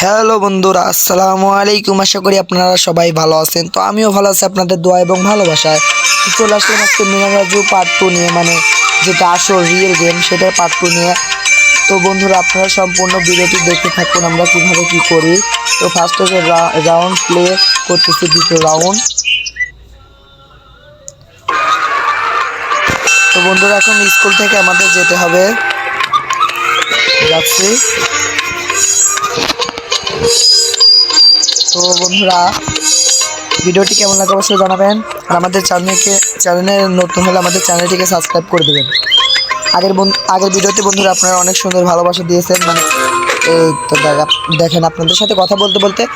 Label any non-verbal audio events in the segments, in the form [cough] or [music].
Hello বন্ধুরা, আসসালামু আলাইকুম। আশা করি আপনারা সবাই ভালো আছেন। তো আমিও ভালো আছি আপনাদের দোয়া এবং ভালোবাসায়। চলে আসলাম আজকে মিনারাজু পার্ট টু নিয়ে মানে যেটা আসল রিয়েল গেম সেটার পার্ট টু নিয়ে। তো বন্ধুরা, আপনারা সম্পূর্ণ ভিডিওটি দেখতে থাকুন, আমরা কীভাবে কী করি। তো ফার্স্ট হচ্ছে রাউন্ড প্লে করতেছি দ্বিতীয় রাউন্ড তো বন্ধুরা, এখন স্কুল থেকে আমাদের যেতে হবে। যাচ্ছি। তো বন্ধুরা, ভিডিওটি কেমন লাগে অবশ্যই জানাবেন। আর আমাদের চ্যানেলকে চ্যানেলে নতুন হলে আমাদের চ্যানেলটিকে সাবস্ক্রাইব করে দেবেন। আগের আগের ভিডিওতে বন্ধুরা আপনারা অনেক সুন্দর ভালোবাসা দিয়েছেন। মানে এই তো দেখা- দেখেন আপনাদের সাথে কথা বলতে বলতে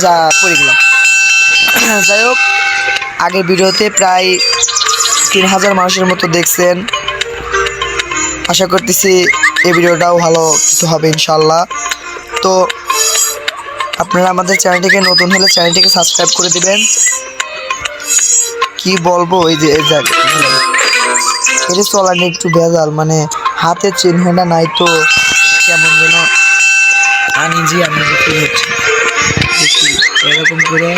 যা করে গেলাম। [clears throat] যাই হোক, আগের ভিডিওতে প্রায় তিন হাজার মানুষের মতো দেখছেন। আশা করতেছি এই ভিডিওটাও ভালো কিছু হবে ইনশাল্লাহ তো আপনারা আমাদের চ্যানেলটিকে নতুন হলে চ্যানেলটিকে সাবস্ক্রাইব করে দিবেন। কি বলব ওই যে এটা চলার একটু ভেজাল মানে হাতে চিহ্নটা নাই তো, কেমন যেন। আনিজি আপনার ফিল হচ্ছে, দেখি, এরকম করে,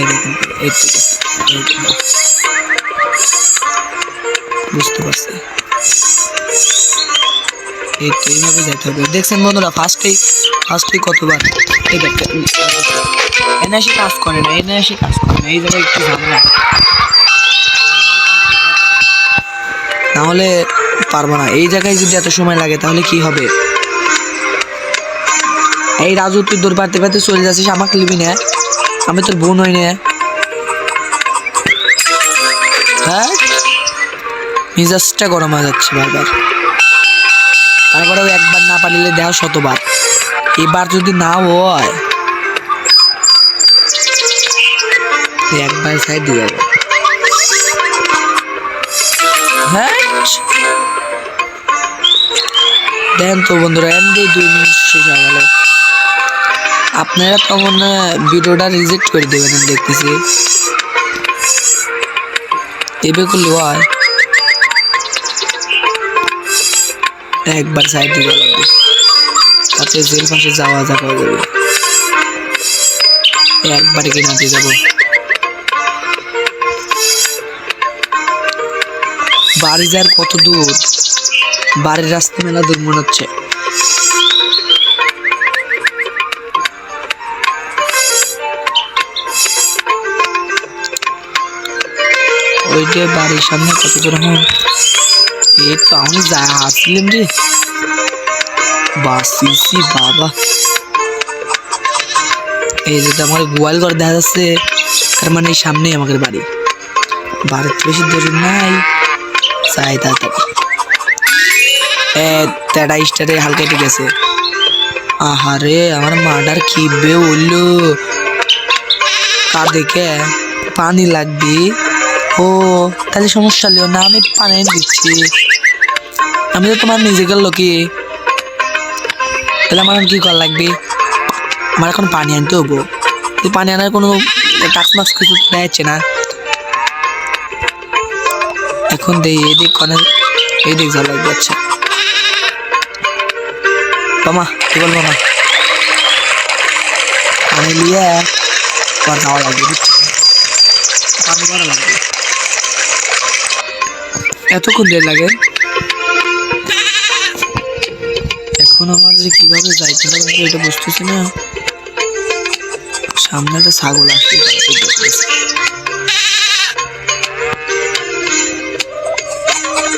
এরকম এই। বুঝতে পারছি। এই তো এইভাবে যেতে হবে। দেখছেন বন্ধুরা ফার্স্টেই ফার্স্টেই কতবার? এই দেখতে এনে এসে কাজ করে না, এনে এসে কাজ করে না, এই জায়গায় একটু ঝামেলা। নাহলে পারব না। এই জায়গায় যদি এত সময় লাগে, তাহলে কি হবে? এই রাজু, তুই দূর পারতে পারতে চলে যাচ্ছিস, আমাকে লিবি না? আমি তোর বোন হই না। হ্যাঁ? মিজাজটা গরম হয়ে যাচ্ছে বারবার। তারপরেও একবার না পারলে দেওয়া শতবার। এবার যদি না হয় একবার সাইড দিয়ে হ্যাঁ? দেন তো বন্ধুরা এমনি দুই মিনিট শেষ হয়ে আপনারা তো মনে ভিডিওটা রিজেক্ট করে দেবেন দেখতেছি। এবে করলে হয়। একবার সাইড দিতে লাগবে তাতে জেল পাশে যাওয়া যা করা যাবে একবারে কিনাতে যাব? বাড়ি যার কত দূর? বাড়ির রাস্তা মেলা দূর মনে হচ্ছে। ওই যে বাড়ির সামনে কত দূর হন এই তো আমি যা আসলাম রে। বাসিসি বাবা। এই যে তো আমার গোয়াল ঘর দেখা যাচ্ছে, তার মানে এই সামনেই আমাদের বাড়ি। বাড়ির তো বেশি দূর নাই, চাই তাড়াতাড়ি। স্টারে হালকা ঠিক আছে আহারে, আমার মার্ডার কি বে বলল কার দেখে পানি লাগবে। ও, তাহলে সমস্যা লিও না, আমি পানি দিচ্ছি। আমি তো তোমার নিজেকে লোকি তাহলে আমার এখন কি করা লাগবে? আমার এখন পানি আনতে হব। পানি আনার কোনো টাক্স মাক্স কিছু দেখাচ্ছে না? এখন দেই এদিক কনে এদিক যা লাগবে আচ্ছা মামা, কি বল মামা? পানি লিয়ে তোমার লাগবে পানি করা লাগবে। এতক্ষণ দেরি লাগে? এখন আমার যে কীভাবে যাইতে হবে এটা বুঝতেছি না। সামনে একটা ছাগল।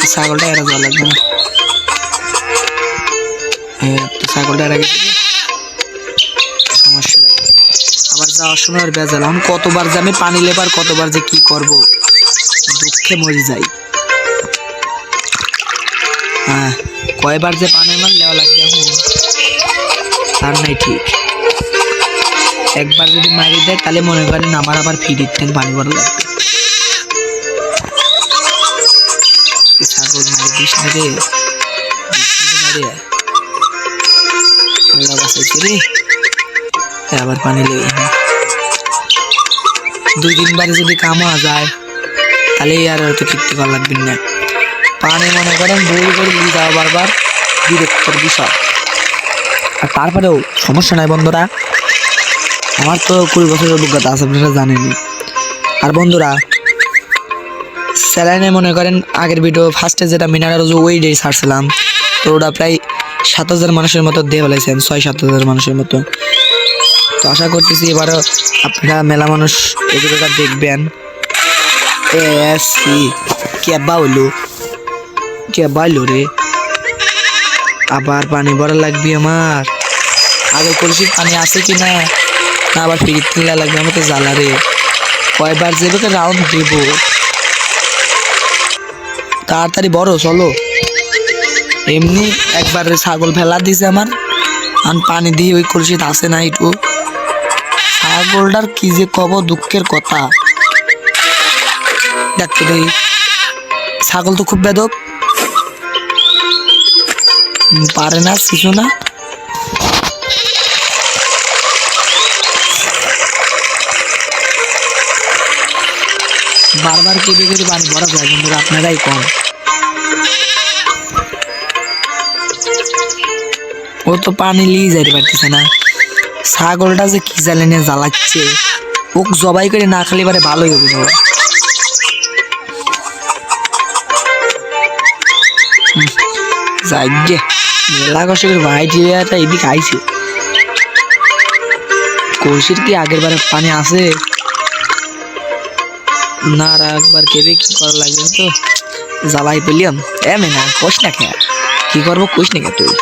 এই ছাগলটা এরা লাগবে না। ছাগলটা এরা গেছে সমস্যা আবার যাওয়ার সময় আর বেজাল, এখন কতবার যে আমি পানি লেবার, কতবার যে কি করব? দুঃখে মরে যাই। হ্যাঁ কয়বার যে পানির মান নেওয়া লাগবে? তার নাই ঠিক। একবার যদি মারি দেয়, তাহলে মনে করেন আমার আবার ফিরির থেকে পানি ভরা লাগবে। ছাগল মারি দিস না রে। আবার পানি লেগে দুই তিনবারে যদি কামা যায়, তাহলে আর হয়তো কিনতে লাগবে না। পানি মনে করেন বই করে নিয়ে যাওয়া বারবার বিরক্তর বিষয়। তারপরেও সমস্যা নাই বন্ধুরা। আমার তো কুড়ি বছরের অভিজ্ঞতা আছে, আপনারা জানেনই। আর বন্ধুরা, স্যালাইনে মনে করেন আগের ভিডিও ফার্স্টে যেটা মিনারের ওই ডে ছাড়ছিলাম, তো ওটা প্রায় সাত হাজার মানুষের মতো দিয়ে ফেলাইছেন, ছয় সাত হাজার মানুষের মতো। তো আশা করতেছি এবারও আপনারা মেলা মানুষ এই দেখবেন। এসি কে বাউলো কে বাউলো রে? আবার পানি ভরা লাগবে আমার। আগে কলসির পানি আছে কি না না আবার ফিরিত কিনলে লাগবে আমাকে জ্বালা রে। কয়বার যাবে রাউন্ড দেব? তাড়াতাড়ি বড়, চলো। এমনি একবার ছাগল ফেলা দিছে আমার। আর পানি দিয়ে ওই কলসিত আসে না একটু ছাগলটার কি যে কব দুঃখের কথা। দেখতে দেখি। ছাগল তো খুব বেদক। পারে না, কিছু না। বারবার কেটে কেটে পানি ভরা যায়, বন্ধুরা, আপনারাই কম ও তো পানি লিয়ে যাইতে পারতেছে না। ছাগলটা যে কি নিয়ে জ্বালাচ্ছে ওক জবাই করে না খালি বারে ভালোই হবে বাবা যাইগে মেলা কষ্ট করে আইছে। কি আগের বারে পানি আছে? না আর একবার কেবে কি করা লাগবে তো? জ্বালাই না কে? করব কোষ না কে তুই?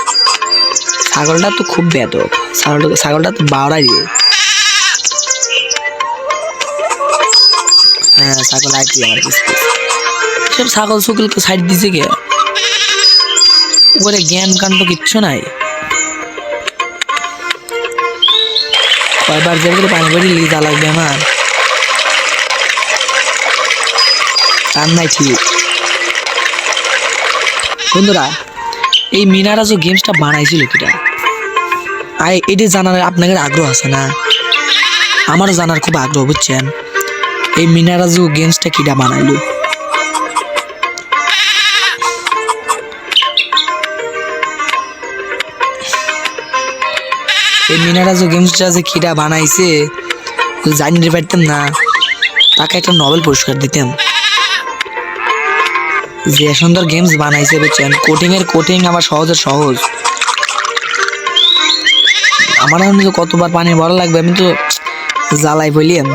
ছাগলটা তো খুব বেদ ছাগলটা ছাগলটা তো বাড়াই দিয়ে হ্যাঁ ছাগল আইটি আমার সব ছাগল সুগল তো সাইড দিছে কে? উপরে জ্ঞান কাণ্ড কিচ্ছু নাই। কয়বার যাবে পানি করে লিজা লাগবে আমার তার নাই ঠিক। বন্ধুরা, এই মিনারা যে গেমসটা বানাইছিল কিটা, আই, এটি জানার আপনাদের আগ্রহ আছে না? আমারও জানার খুব আগ্রহ, বুঝছেন? এই মিনারাজু গেমসটা কিটা বানাইলো। এই মিনারাজু গেমসটা যে কিটা বানাইছে জানিয়ে পারতাম না। তাকে একটা নোবেল পুরস্কার দিতাম। যে সুন্দর গেমস বানাইছে, বুঝছেন? কোটিং এর কোটিং আবার সহজের সহজ। আমার এখন কতবার পানি ভরা লাগবে, আমি তো জ্বালাই বলিয়াম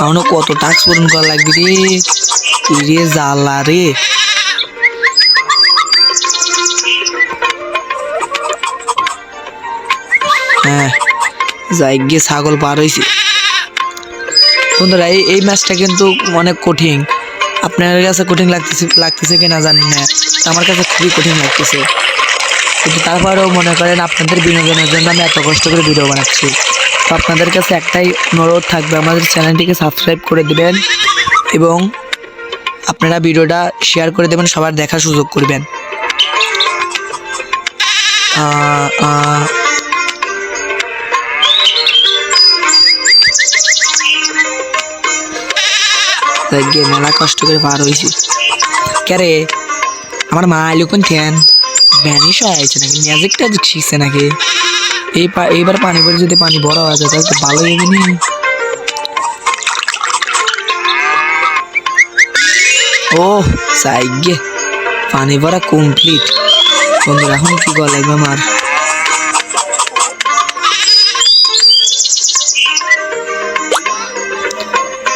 এখনও কত টাস্ক পূরণ করা লাগবে রে? রে জ্বালা রে। হ্যাঁ যাই গিয়ে ছাগল পার হয়েছে বন্ধুরা, এই এই ম্যাচটা কিন্তু অনেক কঠিন। আপনার কাছে কঠিন লাগতেছে লাগতেছে কিনা জানি না। আমার কাছে খুবই কঠিন লাগতেছে। কিন্তু তারপরেও মনে করেন আপনাদের বিনোদনের জন্য আমি এত কষ্ট করে ভিডিও বানাচ্ছি। তো আপনাদের কাছে একটাই অনুরোধ থাকবে, আমাদের চ্যানেলটিকে সাবস্ক্রাইব করে দেবেন এবং আপনারা ভিডিওটা শেয়ার করে দেবেন, সবার দেখার সুযোগ করবেন। গিয়ে মেলা কষ্ট করে পার হয়েছি। ক্যারে আমার মা এলো কোন থ্যান ভ্যানিশ হয়ে আছে নাকি? ম্যাজিকটা শিখছে নাকি? এই এইবার পানি পরে যদি পানি বড় হয়ে যায়, তাহলে তো ভালোই হবে নি? ও চাই গে পানি ভরা কমপ্লিট বন্ধুরা, এখন কি করা লাগবে আমার?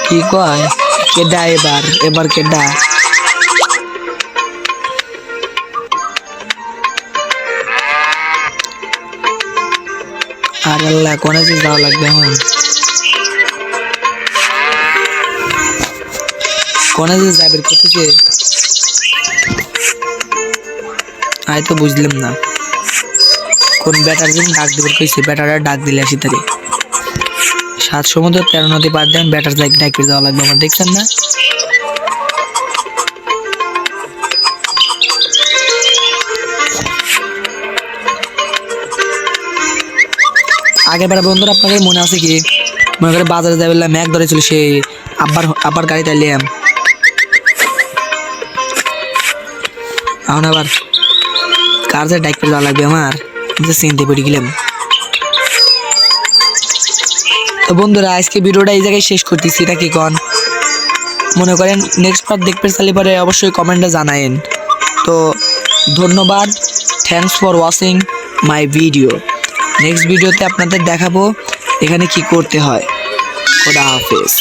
কি কয়? কেডা এবার? এবার কেডা আর আল্লাহ, কোনে যে যাওয়া লাগবে এখন? কোনে যে যাবে কোথাকে আয় তো বুঝলাম না। কোন ব্যাটার জন্য ডাক দিবে, কইছে ব্যাটারা ডাক দিলে আসি তারে। সাত সমুদ্র, তেরো নদী পার দেন, ব্যাটার লাইক ডাকে যাওয়া লাগবে আমার, দেখছেন না? আগের বার বন্ধুরা, আপনাদের মনে আছে কি? মনে করে বাজারে যাবে ম্যাক ধরে ছিল সে আব্বার আব্বার গাড়ি এলাম এখন আবার কার যে ডাইক যাওয়া লাগবে আমার? চিনতে পেরে গেলাম। তো বন্ধুরা, আজকে ভিডিওটা এই জায়গায় শেষ করতেছি, এটা কি কন? মনে করেন নেক্সট পার্ট দেখতে তাহলে পরে অবশ্যই কমেন্টে জানায়েন। তো ধন্যবাদ thanks for watching my video next ভিডিওতে আপনাদের দেখাবো এখানে কি করতে হয়। খোদা হাফেজ।